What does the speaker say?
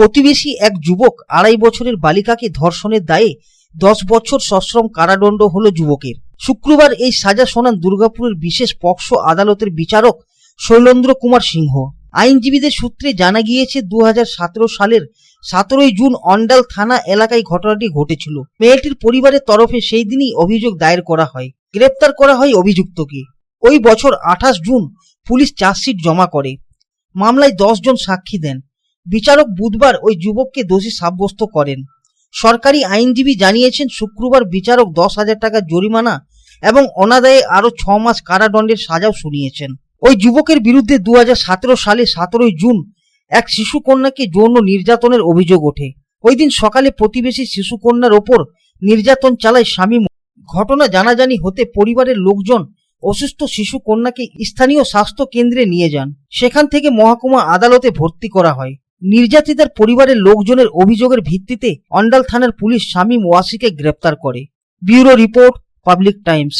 প্রতিবেশী এক যুবক আড়াই বছরের বালিকাকে ধর্ষণের দায়ে দশ বছর সশ্রম কারাদণ্ড হল যুবকের। শুক্রবার এই সাজা শোনান দুর্গাপুরের বিশেষ পক্সো আদালতের বিচারক শৈলেন্দ্র কুমার সিংহ। আইনজীবীদের সূত্রে জানা গিয়েছে দু হাজার সতেরো সালের সতেরোই জুন অন্ডাল থানা এলাকায় ঘটনাটি ঘটেছিল। মেয়েটির পরিবারের তরফে সেই দিনই অভিযোগ দায়ের করা হয়। গ্রেপ্তার করা হয় অভিযুক্তকে। ওই বছর আঠাশ জুন পুলিশ চার্জশিট জমা করে। মামলায় জন সাক্ষী দেন। বিচারক বুধবার ওই যুবককে দোষী সাব্যস্ত করেন। সরকারি আইনজীবী জানিয়েছেন, শুক্রবার বিচারক দশ হাজার টাকা জরিমানা এবং অনাদায়ে আরও ছ মাস কারাদণ্ডের সাজাও শুনিয়েছেন। ওই যুবকের বিরুদ্ধে দু সালে সতেরোই জুন এক শিশু কন্যাকে যৌন নির্যাতনের অভিযোগ ওঠে। ওই দিন সকালে প্রতিবেশী শিশু কন্যার ওপর নির্যাতন চালায় স্বামী ঘটনা জানাজানি হতে পরিবারের লোকজন অসুস্থ শিশু কন্যাকে স্থানীয় স্বাস্থ্য কেন্দ্রে নিয়ে যান। সেখান থেকে মহকুমা আদালতে ভর্তি করা হয়। নির্যাতিতার পরিবারের লোকজনের অভিযোগের ভিত্তিতে অন্ডাল থানার পুলিশ শামীম ওয়াসিকে গ্রেপ্তার করে। Bureau report, Public Times.